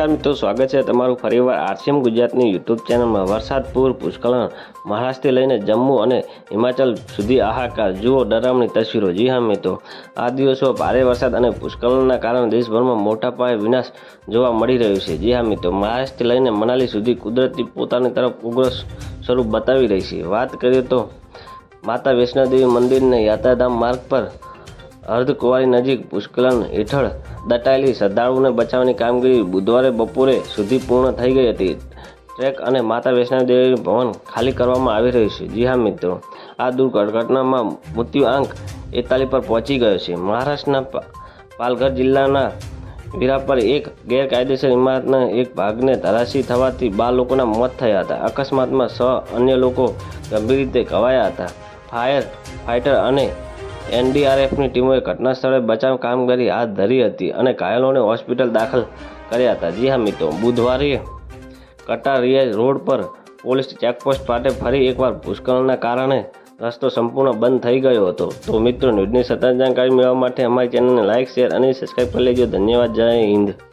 નમસ્કાર મિત્રો, સ્વાગત છે તમારું ફરીવાર આરસીએમ ગુજરાતની યુટ્યુબ ચેનલમાં. વરસાદ પૂર ભૂસ્ખલન મહારાષ્ટ્રથી લઈને જમ્મુ અને હિમાચલ સુધી આહાકાર જુઓ ડરામણી તસવીરો. જી હા મિત્રો, આ દિવસો ભારે વરસાદ અને ભૂસ્ખલનના કારણે દેશભરમાં મોટા પાયે વિનાશ જોવા મળી રહ્યું છે. જી હા મિત્રો, મહારાષ્ટ્રથી લઈને મનાલી સુધી કુદરતી પોતાની તરફ ઉગ્ર સ્વરૂપ બતાવી રહી છે. વાત કરીએ તો માતા વૈષ્ણોદેવી મંદિરને યાત્રાધામ માર્ગ પર અર્ધકુંવારી નજીક પુષ્કલન હેઠળ દટાયેલી શ્રદ્ધાળુઓને બચાવવાની કામગીરી બુધવારે બપોરે સુધી પૂર્ણ થઈ ગઈ હતી. ટ્રેક અને માતા વૈષ્ણોદેવી ભવન ખાલી કરવામાં આવી રહ્યું છે. જી હા, મિત્રો. આ દુર્ઘટનામાં મૃત્યુ આંક એકતાલીસ પર પહોંચી ગયો છે. મહારાષ્ટ્રના પાલઘર જિલ્લાના વીરા પર એક ગેરકાયદેસર ઇમારતના એક ભાગને ધરાશી થવાથી બાર લોકોના મોત થયા હતા. અકસ્માતમાં છ અન્ય લોકો ગંભીર રીતે ઘવાયા હતા. ફાયર ફાઇટર અને એનડીઆરએફની ટીમોએ ઘટના સ્થળે બચાવ કામગીરી હાથ ધરી હતી અને ઘાયલોને હોસ્પિટલ દાખલ કર્યા હતા. જી હા મિત્રો, બુધવારે કટારિયા રોડ પર પોલીસ ચેકપોસ્ટ પાસે ફરી એકવાર ભૂસ્ખલનના કારણે રસ્તો સંપૂર્ણ બંધ થઈ ગયો હતો. તો મિત્રો, ન્યૂઝની સતત જાણકારી મેળવવા માટે અમારી ચેનલને લાઇક શેર અને સબસ્ક્રાઈબ કરી લેજો. ધન્યવાદ. જય હિન્દ.